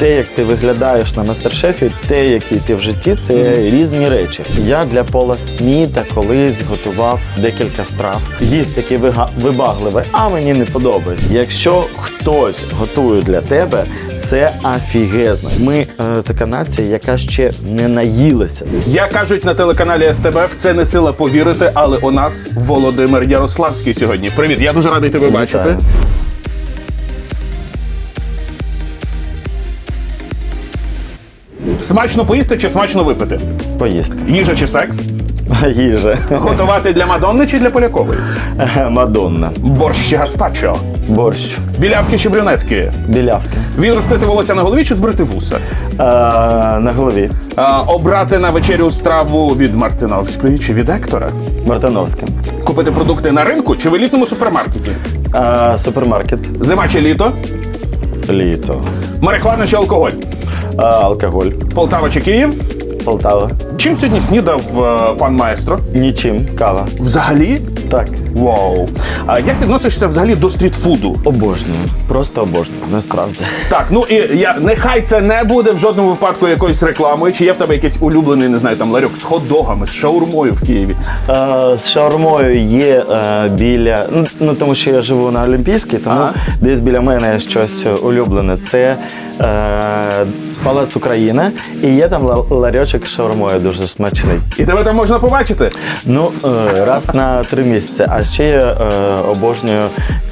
Те, як ти виглядаєш на мастер-шефі, те, який ти в житті, це різні речі. Я для Пола Сміта колись готував декілька страв. Їсть таке вибагливе, а мені не подобається. Якщо хтось готує для тебе, це афігезно. Ми е, така нація, яка ще не наїлася. Як кажуть на телеканалі СТБ, в це не сила повірити, але у нас Володимир Ярославський сьогодні. Привіт, я дуже радий тебе бачити. Смачно поїсти чи смачно випити? Поїсти. Їжа чи секс? Їжа. Готувати для Мадонни чи для Полякової? Мадонна. Борщ чи гаспачо? Борщ. Білявки чи брюнетки? Білявки. Відростити волосся на голові чи збрити вуса? Е, на голові. А, обрати на вечерю страву від Мартиновської чи від Ектора? Мартиновська. Купити продукти на ринку чи в елітному супермаркеті? Е, супермаркет. Зима чи літо? Літо. Марихуана чи алкоголь? Е, алкоголь. Полтава чи Київ? Полтава. Чим сьогодні снідав е, пан маестро? Нічим. Кава. Взагалі? Так. Вау. А як відносишся взагалі до стрітфуду? Обожнюю. Просто обожнюю. Насправді. Так, ну і я нехай це не буде в жодному випадку якоюсь рекламою. Чи є в тебе якийсь улюблений, не знаю, там ларьок з хот-догами, з шаурмою в Києві? Е, з шаурмою є е, біля. Ну, ну тому що я живу на Олімпійській, тому Ага. десь біля мене щось улюблене. Це е, Палац Україна. І є там ла- ларьочок з шаурмою дуже смачний. І тебе там можна побачити. Ну, е, раз на три місяці. А ще я е, обожнюю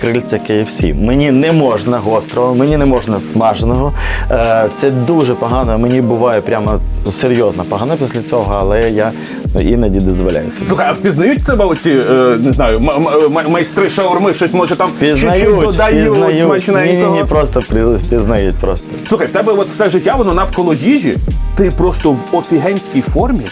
крильця KFC. Мені не можна гострого, мені не можна смаженого. Е, це дуже погано. Мені буває прямо серйозно погано після цього, але я ну, іноді дозволяю собі. Слухай, а впізнають тебе оці, е, не знаю, м- м- м- майстри шаурми, щось може там чуть-чуть Пізнають, додають пізнають. Ні, смачненького? ні, ні, просто при- пізнають просто. Слухай, в тебе от все життя воно навколо їжі. Ти просто в офігенській формі.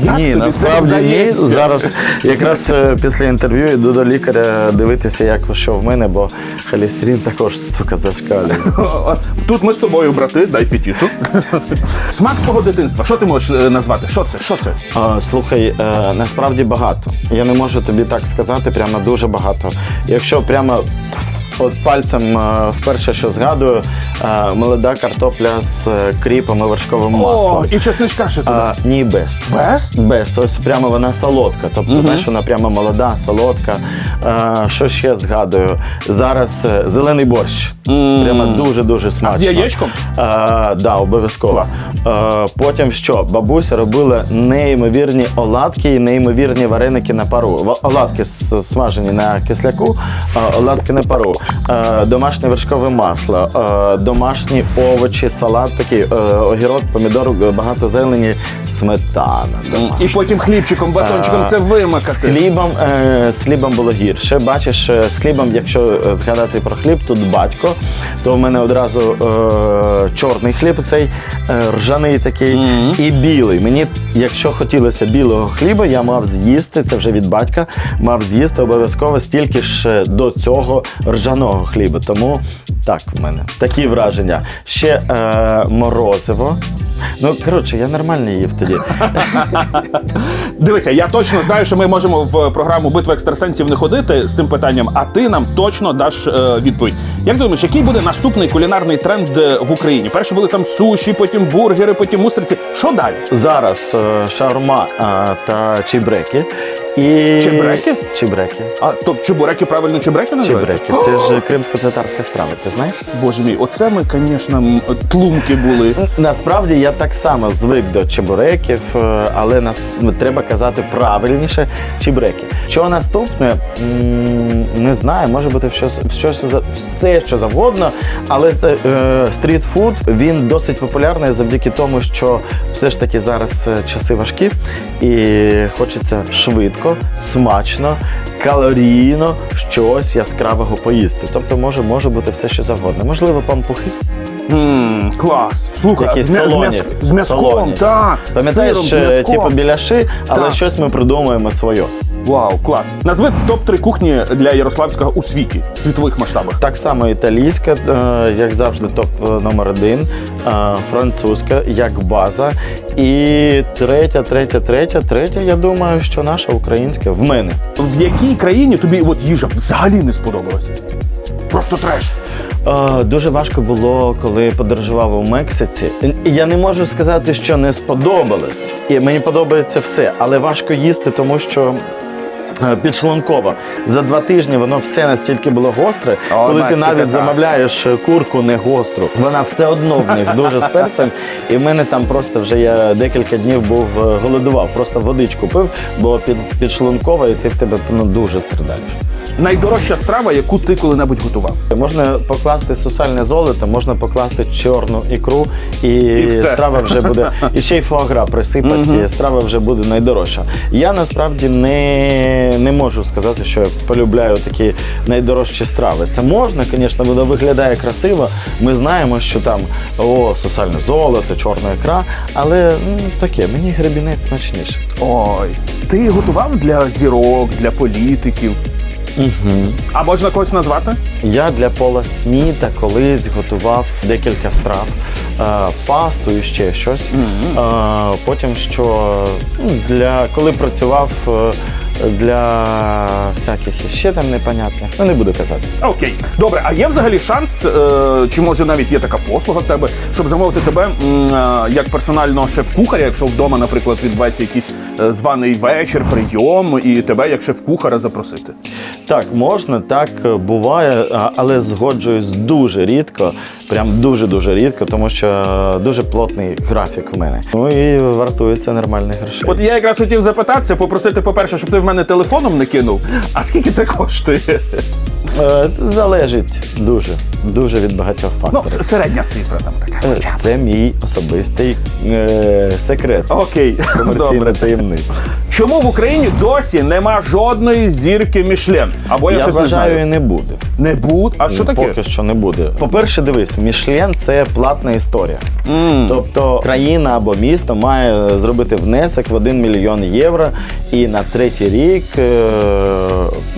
Ні, тобі це насправді ні. вдається? Зараз якраз е, після інтерв'ю йду до лікаря дивитися, як що в мене, бо холестерин також сука зашкалює. Тут ми з тобою, брати, дай п'ятішу. Смак твого дитинства. Що ти можеш е, назвати? Що це? Що це? А, Слухай, е, насправді багато. Я не можу тобі так сказати, прямо дуже багато. Якщо прямо от пальцем е, вперше, що згадую, е, молода картопля з е, кріпом і вершковим О, і чесничка ще туди. А, ні, без. Без? Без, ось прямо вона солодка. Тобто, знаєш, вона прямо молода, солодка. Е, що ще згадую? Зараз зелений борщ. Прямо дуже-дуже смачно. з яєчком? Е, да, обов'язково. Клас. Е, потім що? Бабуся робила неймовірні оладки і неймовірні вареники на пару. Оладки смажені на кисляку, е, оладки на пару. Е, домашнє вершкове масло, е, домашні овочі, салат такий, е, огірок, помідор, багато зелені, сметана. домашня. І потім хлібчиком, батончиком це З вимакати. хлібом, е, з хлібом було гірше. Бачиш, з хлібом, якщо згадати про хліб, тут батько, то в мене одразу чорний хліб, цей ржаний такий, і білий. Мені, якщо хотілося білого хліба, я мав з'їсти, це вже від батька, мав з'їсти обов'язково стільки ж до цього ржаного хліба. Тому так в мене такі враження. Ще е, морозиво. Ну, коротше, я нормально їв тоді. Дивися, я точно знаю, що ми можемо в програму Битва екстрасенсів не ходити з цим питанням, а ти нам точно даш е, відповідь. Як думаєш, який буде наступний кулінарний тренд е, в Україні? Перше були там суші, потім бургери, потім устриці. Що далі? Зараз е, шаурма е, та чебреки. І... Чебреки? Чебреки. А то чебуреки правильно чебуреки називаються? Чебреки. Це ж кримсько-татарська страва, ти знаєш? Боже мій, оце ми, звісно, тлумки були. Насправді я так само звик до чебуреків, е, але нас треба казати правильніше чебреки. Що наступне? Не знаю, може бути щось, щось все, що завгодно, але це, е, стрітфуд він досить популярний завдяки тому, що все ж таки зараз е, часи важкі і хочеться швидко, смачно, калорійно щось яскравого поїсти. Тобто може, може бути все, що завгодно. Можливо, пампухи. М, клас. Слухай, Якісь з, м'я- з, солоні. м'яс- з м'язком, Солоні. так. Пам'ятаєш, сиром, з е, м'язком. типу біляши, але Так. щось ми придумуємо своє. Вау, клас. Назви топ-3 кухні для Ярославського у світі, в світових масштабах. Так само італійська, е, як завжди, топ е, номер один, е, французька, як база. І третя, третя, третя, третя, я думаю, що наша українська в мене. В якій країні тобі от їжа взагалі не сподобалась? Просто треш. Е, Дуже важко було, коли подорожував у Мексиці. І Я не можу сказати, що не сподобалось. І мені подобається все, але важко їсти, тому що. Е, Підшлунково. За два тижні воно все настільки було гостре, О, коли ти Мексика, навіть так. замовляєш е, курку не гостру. Вона все одно в них дуже з перцем. І в мене там просто вже я декілька днів був е, голодував, просто водичку пив, бо під, підшлунково, і ти в тебе ну, дуже страдаєш. Найдорожча страва, яку ти коли-небудь готував. Можна покласти сусальне золото, можна покласти чорну ікру, і, все. страва вже буде. І ще й фуагра присипати, і страва вже буде найдорожча. Я насправді не, не можу сказати, що я полюбляю такі найдорожчі страви. Це можна, звісно, воно виглядає красиво. Ми знаємо, що там о, сусальне золото, чорна ікра, але ну, таке, мені гребінець смачніше. Ой, ти готував для зірок, для політиків. Угу. А можна когось назвати? Я для Пола Сміта колись готував декілька страв, е, пасту і ще щось. Е, потім що ну, для коли працював е, для всяких ще там непонятних, ну не буду казати. Окей, добре. А є взагалі шанс, е, чи може навіть є така послуга в тебе, щоб замовити тебе м, е, як персонального шеф-кухаря, якщо вдома, наприклад, відбувається якийсь е, званий вечір, прийом, і тебе як шеф-кухара запросити? Так, можна, так е, буває, а- але згоджуюсь дуже рідко, прям дуже-дуже рідко, тому що е, дуже плотний графік в мене. Ну і вартується нормальних грошей. От я якраз хотів запитатися, попросити, по-перше, щоб ти в мене телефоном не кинув. А скільки це коштує? Е, Це залежить дуже, дуже від багатьох Ну, факторів. с- середня цифра там така. Е, хоча б. Це мій особистий е, секрет. Окей, Комерційна таємниця. Чому в Україні досі нема жодної зірки Мішлен? Або я, Я щось вважаю, не і не буде. Не буде? А що таке? Поки що не буде. По-перше, дивись, Мішлен це платна історія. М. Тобто країна або місто має зробити внесок в 1 мільйон євро, і на третій рік е,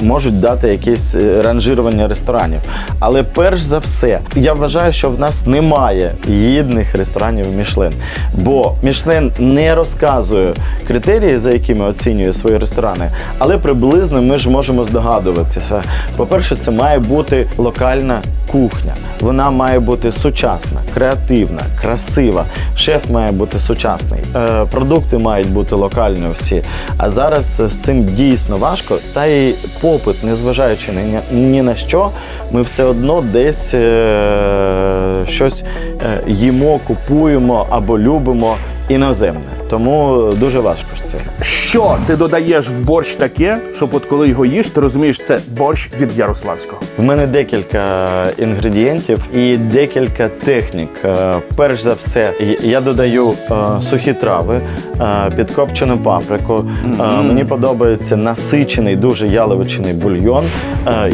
можуть дати якесь е, ранжирування ресторанів. Але перш за все, я вважаю, що в нас немає гідних ресторанів Мішлен. Бо Мішлен не розказує критерії, за якими оцінює свої ресторани, але приблизно ми ж можемо здогадуватися. По-перше, це має бути локальна кухня. Вона має бути сучасна, креативна, красива. Шеф має бути сучасний. Е, продукти мають бути локальні всі. А зараз з цим дійсно важко. Та й попит, незважаючи ні, на- ні на що, ми все одно десь е, щось е, їмо, купуємо або любимо іноземне. Тому дуже важко з цим. Що ти додаєш в борщ таке, щоб от коли його їш, ти розумієш, це борщ від Ярославського. В мене декілька інгредієнтів і декілька технік. Е, Перш за все, я додаю е, сухі трави, е, підкопчену паприку. Е, Мені подобається насичений, дуже яловичний бульйон.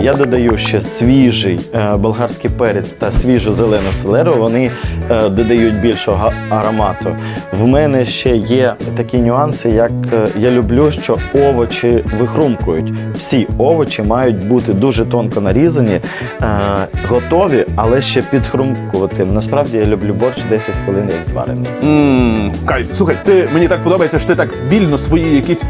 Я додаю ще свіжий болгарський перець та свіжу зелену селеру. Вони додають більшого аромату. В мене ще є такі нюанси, як я люблю, що овочі вихрумкують. Всі овочі мають бути дуже тонко нарізані, е, готові, але ще підхрумкувати. Насправді я люблю борщ 10 хвилин, як зварений. Мм, кайф. Слухай, ти мені так подобається, що ти так вільно свої якісь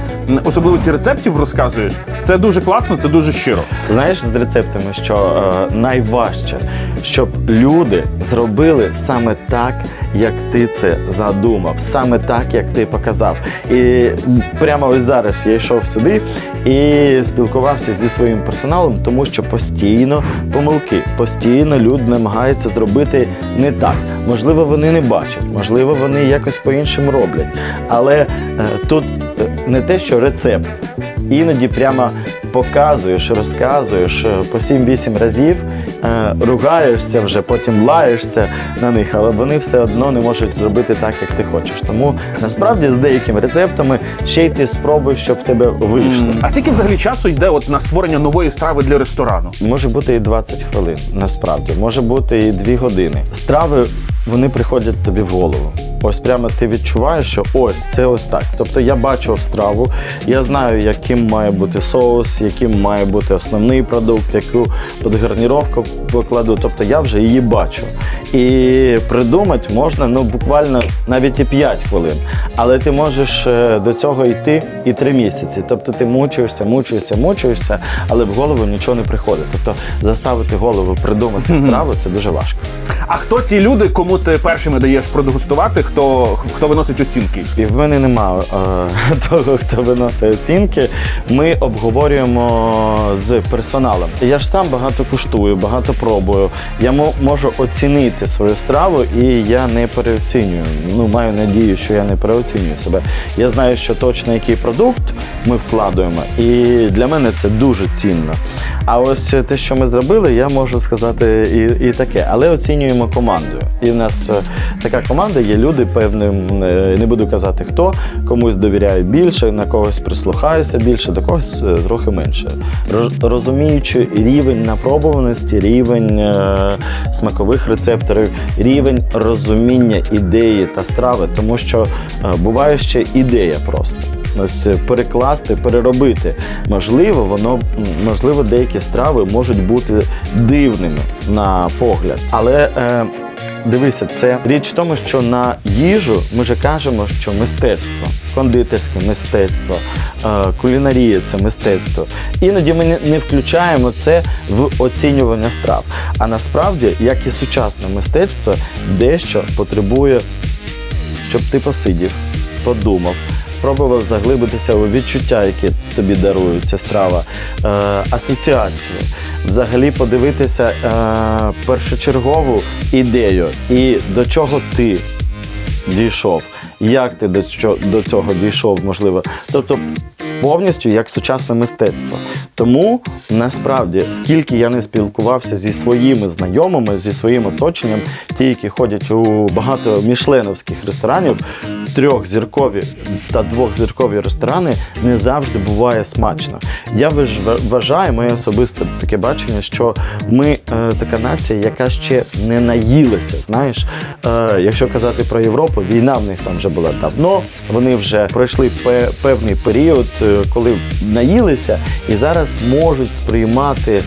особливості рецептів розказуєш. Це дуже класно, це дуже щиро. Знаєш, з рецептами, що е, найважче, щоб люди зробили саме так, як ти це задумав, саме так, як ти показав. І прямо ось зараз я йшов сюди і спілкувався зі своїм персоналом, тому що постійно помилки, постійно люди намагаються зробити не так. Можливо, вони не бачать, можливо, вони якось по-іншому роблять. Але е, тут е, не те, що рецепт. Іноді прямо показуєш, розказуєш е, по 7-8 разів, е, ругаєшся вже, потім лаєшся на них, але вони все одно не можуть зробити так, як ти хочеш. Тому насправді з деякими рецептами ще й ти спробуй, щоб в тебе вийшло. А скільки взагалі часу йде от на створення нової страви для ресторану? Може бути і 20 хвилин, насправді, може бути і 2 години. Страви вони приходять тобі в голову. Ось прямо ти відчуваєш, що ось це ось так. Тобто я бачу страву, я знаю, яким має бути соус, яким має бути основний продукт, яку підгарніровку покладу. Тобто я вже її бачу. І придумати можна ну буквально навіть і 5 хвилин. Але ти можеш е, до цього йти і 3 місяці. Тобто ти мучаєшся, мучаєшся, мучаєшся, але в голову нічого не приходить. Тобто заставити голову придумати страву це дуже важко. А хто ці люди, кому ти першими даєш продегустувати, хто, хто виносить оцінки? І в мене нема е, того, хто виносить оцінки. Ми обговорюємо з персоналом. Я ж сам багато куштую, багато пробую. Я мо- можу оцінити свою страву, і я не переоцінюю. Ну, маю надію, що я не переоцінюю себе. Я знаю, що точно який продукт ми вкладуємо, і для мене це дуже цінно. А ось те, що ми зробили, я можу сказати і, і таке, але оцінюємо командою. І в нас е, така команда є люди певним, е, не буду казати хто, комусь довіряю більше, на когось прислухаюся більше, до когось е, трохи менше. Роз- Розуміючи рівень напробуваності, рівень е, смакових рецепторів, рівень розуміння ідеї та страви, тому що буває ще ідея просто. Перекласти, переробити. Можливо, воно можливо, деякі страви можуть бути дивними на погляд. Але е, дивися, це річ в тому, що на їжу ми вже кажемо, що мистецтво, кондитерське мистецтво, е, кулінарія це мистецтво. Іноді ми не, не включаємо це в оцінювання страв. А насправді, як і сучасне мистецтво, дещо потребує щоб ти посидів, подумав, спробував заглибитися у відчуття, які тобі дарує страва, е, асоціації, взагалі подивитися е, першочергову ідею і до чого ти дійшов, як ти до цього дійшов, можливо. Тобто повністю як сучасне мистецтво. Тому насправді, скільки я не спілкувався зі своїми знайомими, зі своїм оточенням, ті, які ходять у багато мішленовських ресторанів, трьохзіркові та двохзіркові ресторани не завжди буває смачно. Я важ- вважаю, моє особисте таке бачення, що ми е, така нація, яка ще не наїлася. Знаєш, е, якщо казати про Європу, війна в них там вже була давно. Вони вже пройшли пе- певний період, е, коли наїлися, і зараз можуть сприймати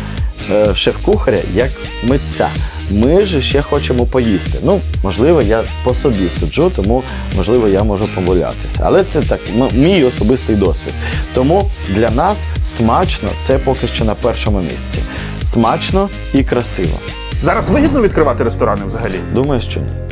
е, шеф-кухаря як митця. Ми ж ще хочемо поїсти. Ну, можливо, я по собі суджу, тому можливо я можу помилятися. Але це так, мій особистий досвід. Тому для нас смачно це поки що на першому місці. Смачно і красиво. Зараз вигідно відкривати ресторани взагалі. Думаю, що ні.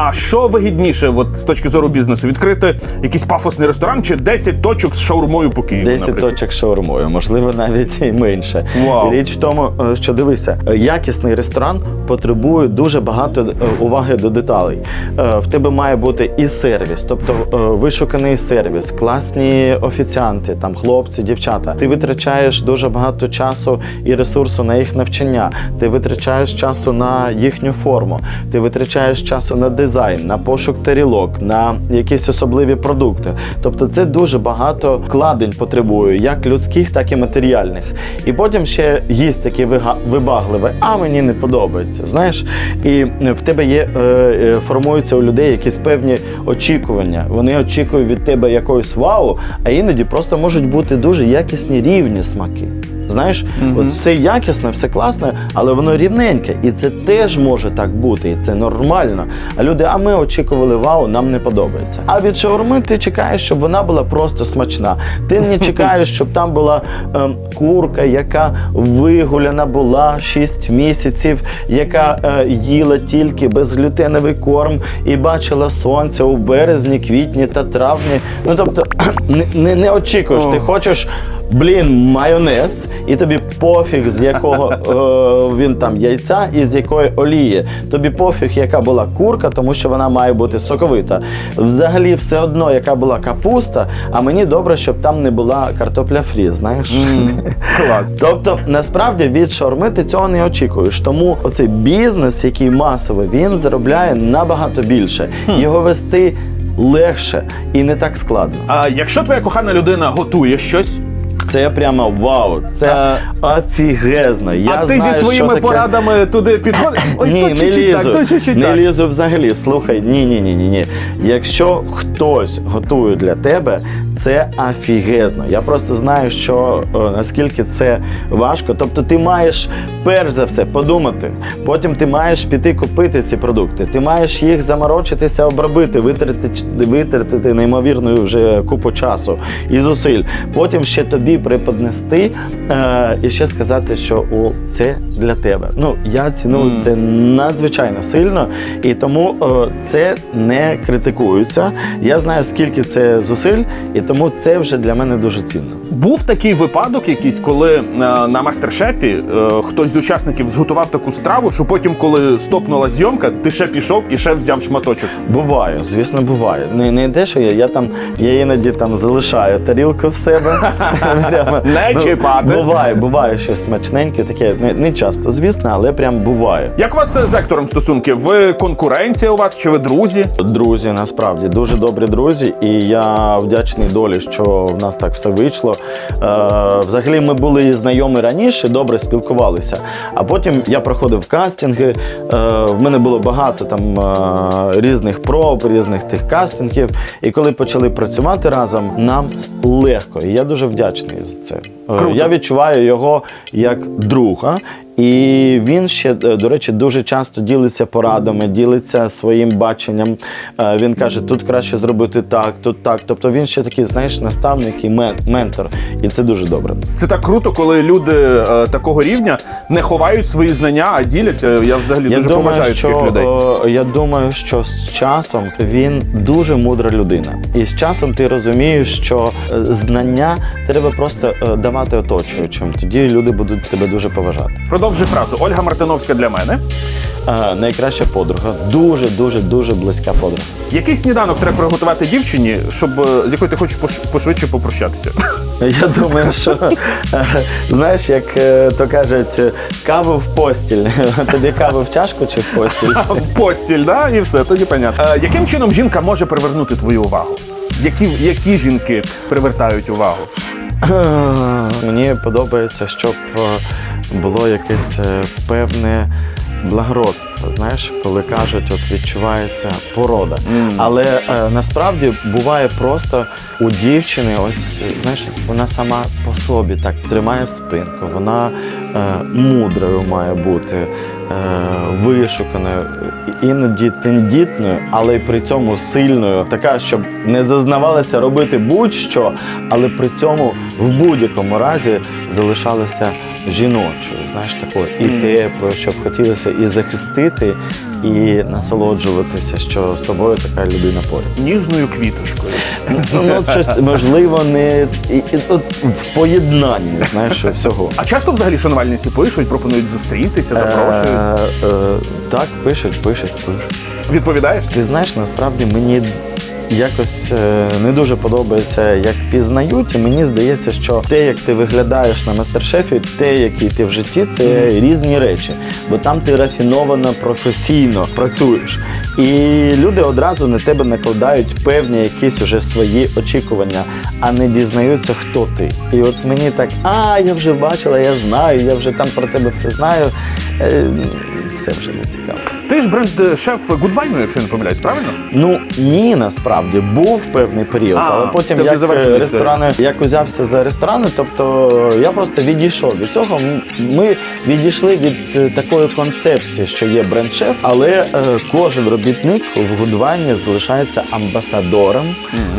А що вигідніше, от з точки зору бізнесу, відкрити якийсь пафосний ресторан чи 10 точок з шаурмою по Києву? 10 наприклад? точок шаурмою, можливо, навіть і менше. Вау. Річ в тому, е, що дивися, якісний ресторан потребує дуже багато е, уваги до деталей. Е, В тебе має бути і сервіс, тобто вишуканий сервіс, класні офіціанти, там хлопці, дівчата. Ти витрачаєш дуже багато часу і ресурсу на їх навчання. Ти витрачаєш часу на їхню форму. Ти витрачаєш часу на дизайн, на пошук тарілок, на якісь особливі продукти. Тобто це дуже багато вкладень потребує, як людських, так і матеріальних. І потім ще їсть таке вига- вибагливе, а мені не подобається. Знаєш, і в тебе є е, е, формуються у людей якісь певні очікування. Вони очікують від тебе якогось вау, а іноді просто можуть бути дуже якісні рівні смаки. Знаєш, от все якісно, все класно, але воно рівненьке. І це теж може так бути, і це нормально. А люди, а ми очікували вау, нам не подобається. А від шаурми ти чекаєш, щоб вона була просто смачна. Ти не чекаєш, щоб там була ем, курка, яка вигуляна була 6 місяців, яка е, їла тільки безглютеновий корм і бачила сонце у березні, квітні та травні. Ну тобто не, не, не очікуєш, ти хочеш. Блін, майонез, і тобі пофіг, з якого е, він там яйця і з якої олії. Тобі пофіг, яка була курка, тому що вона має бути соковита. Взагалі, все одно, яка була капуста, а мені добре, щоб там не була картопля фрі, знаєш. Клас. Тобто, насправді від шаурми ти цього не очікуєш. Тому оцей бізнес, який масовий, він заробляє набагато більше. Його вести легше і не так складно. А якщо твоя кохана людина готує щось, Це прямо вау. Це офігезно. Я а ти знаю, зі своїми таке... порадами туди підходиш? Ой, ні, то не лізу. так, то чуть-чуть не так. лізу взагалі. Слухай, ні, ні, ні, ні, ні. Якщо хтось готує для тебе, це офігезно. Я просто знаю, що е, наскільки це важко. Тобто, ти маєш перш за все подумати. Потім ти маєш піти купити ці продукти. Ти маєш їх заморочитися, обробити, витратити, витратити неймовірну вже купу часу і зусиль. Потім ще тобі преподнести е, і ще сказати, що о, це для тебе. Ну я ціную це надзвичайно сильно, і тому е, це не критикується. Я знаю, скільки це зусиль, і тому це вже для мене дуже цінно. Був такий випадок, якийсь, коли е, на мастер-шефі е, хтось з учасників зготував таку страву, що потім, коли стопнула зйомка, ти ще пішов і ще взяв шматочок. Буває, звісно, буває. Не, не те, що я, я там я іноді там залишаю тарілку в себе. Прямо, Не ну, чіпати. Буває, буває щось смачненьке, таке не, не часто, звісно, але прям буває. Як у вас з актором стосунки? Ви конкуренція у вас чи ви друзі? Друзі, насправді дуже добрі друзі, і я вдячний долі, що в нас так все вийшло. Е, взагалі, ми були знайомі раніше, добре спілкувалися. А потім я проходив кастинги. Е, в мене було багато там е, різних проб, різних тих кастингів. І коли почали працювати разом, нам легко. І я дуже вдячний за це. Круто. Я відчуваю його як друга. І він ще, е, до речі, дуже часто ділиться порадами, ділиться своїм баченням. Е, Він каже, тут краще зробити так, тут так. Тобто він ще такий, знаєш, наставник і мен- ментор. І це дуже добре. Це так круто, коли люди е, такого рівня не ховають свої знання, а діляться. Я взагалі дуже поважаю таких людей. я думаю, що з часом він дуже мудра людина. І з часом ти розумієш, що знання треба просто давати оточуючим. Тоді люди будуть тебе дуже поважати. Продовжуй фразу. Ольга Мартиновська для мене. Е, Найкраща подруга, дуже, дуже, дуже близька подруга. Який сніданок треба приготувати дівчині, щоб е, з якою ти хочеш пошвидше попрощатися? Я думаю, що е, знаєш, як е, то кажуть, каву в постіль. Тобі каву в чашку чи в постіль? В постіль, да? І все, тоді понятно. Е, яким чином жінка може привернути твою увагу? Які, які жінки привертають увагу? Мені подобається, щоб е, було якесь е, певне. Благородство, знаєш, коли кажуть, от відчувається порода. Але е, насправді буває просто у дівчини, ось знаєш, вона сама по собі так тримає спинку, вона е, мудрою має бути, вишуканою, іноді тендітною, але й при цьому сильною, така, щоб не зазнавалася робити будь-що, але при цьому в будь-якому разі залишалася жіночою, знаєш, такою. І теплою, щоб хотілося і захистити, і насолоджуватися, що з тобою така людина поряд. Ніжною квіточкою. Ну, щось, можливо, не і, і, от, в поєднанні, знаєш, всього. А часто взагалі шанувальниці пишуть, пропонують зустрітися, запрошують. Е, е, так, пишуть, пишуть, пишуть. Відповідаєш? Ти знаєш, насправді мені якось е, не дуже подобається, як пізнають, і мені здається, що те, як ти виглядаєш на мастер-шефі, те, який ти в житті, це різні речі. Бо там ти рафіновано, професійно працюєш. І люди одразу на тебе накладають певні якісь уже свої очікування, а не дізнаються, хто ти. І от мені так, а я вже бачила, я знаю, я вже там про тебе все знаю. Е, все вже не цікаво. Ти ж бренд-шеф Гудвайну, якщо не помиляюсь, правильно? Ну ні, насправді був певний період, А, але потім це як завершена е, ресторани, як узявся за ресторани, тобто я просто відійшов від цього. Ми відійшли від е, такої концепції, що є бренд-шеф, але е, кожен робітник в годуванні залишається амбасадором,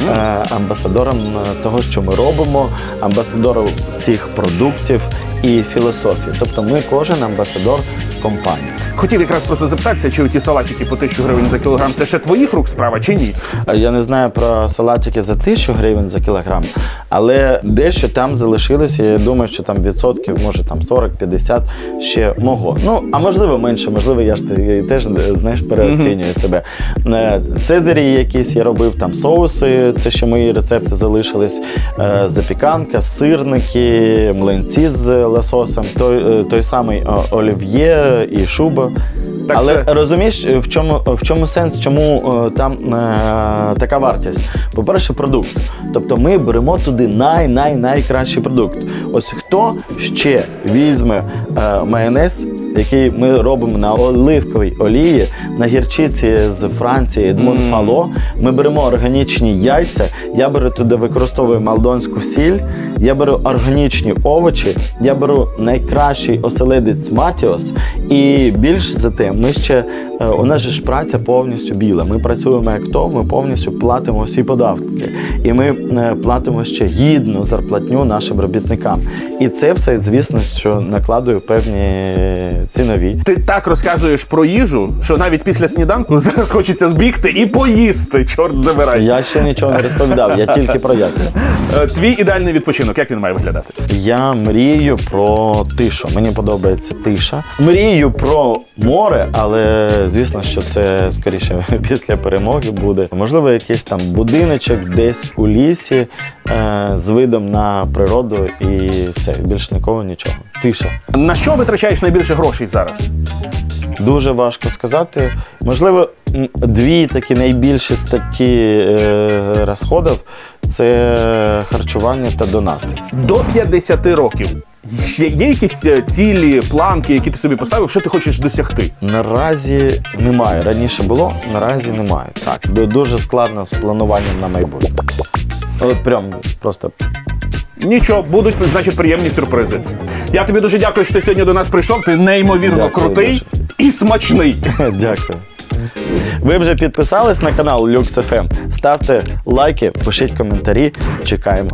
е, амбасадором е, того, що ми робимо, амбасадором цих продуктів і філософії. Тобто, ми кожен амбасадор компанії. Хотів якраз просто запитатися, чи ті салатики по 1000 гривень за кілограм це ще твоїх рук справа чи ні? Я не знаю про салатики за тисячу гривень за кілограм, але дещо там залишилося. Я думаю, що там відсотків, може там 40-50 ще мого. Ну а можливо менше, можливо, я ж те- теж знаєш переоцінюю себе. Е, Цезарі якісь я робив там соуси, це ще мої рецепти залишились. Е, Запіканка, сирники, млинці з лососем, той, е, той самий олів'є і шуба. Так Але це- розумієш, в чому, в чому сенс, чому е, там е, така вартість? По-перше, продукт. Тобто ми беремо туди най-най найкращий продукт. Ось хто ще візьме е, майонез, який ми робимо на оливковій олії, на гірчиці з Франції Едмон Фало. Ми беремо органічні яйця. Я беру туди використовую малдонську сіль, я беру органічні овочі, я беру найкращий оселедець Матіос. І більш за тим, ми ще у нас же ж праця повністю біла. Ми працюємо як то, ми повністю платимо всі податки. І ми е, платимо ще гідну зарплатню нашим робітникам. І це все, звісно, що накладує певні цінові. Ти так розказуєш про їжу, що навіть після сніданку зараз хочеться збігти і поїсти. Чорт забирай. Я ще нічого не розповідав, я тільки про якість. Е, Твій ідеальний відпочинок, як він має виглядати? Я мрію про тишу. Мені подобається тиша. Мрію про море, але звісно, що це скоріше після перемоги буде. Можливо, якийсь там будиночок десь у лісі е, з видом на природу і це більш нікого нічого. Тиша. На що витрачаєш найбільше грошей зараз? Дуже важко сказати. Можливо, дві такі найбільші статті е, розходів це харчування та донати. До 50 років. Є якісь е, цілі, планки, які ти собі поставив, що ти хочеш досягти? Наразі немає. Раніше було, наразі немає. Так, дуже складно з плануванням на майбутнє. От прям просто Нічого, будуть, значить, приємні сюрпризи. Я тобі дуже дякую, що ти сьогодні до нас прийшов. Ти неймовірно Дякую крутий і смачний. дякую. Ви вже підписались на канал Lux FM? Ставте лайки, пишіть коментарі. Чекаємо.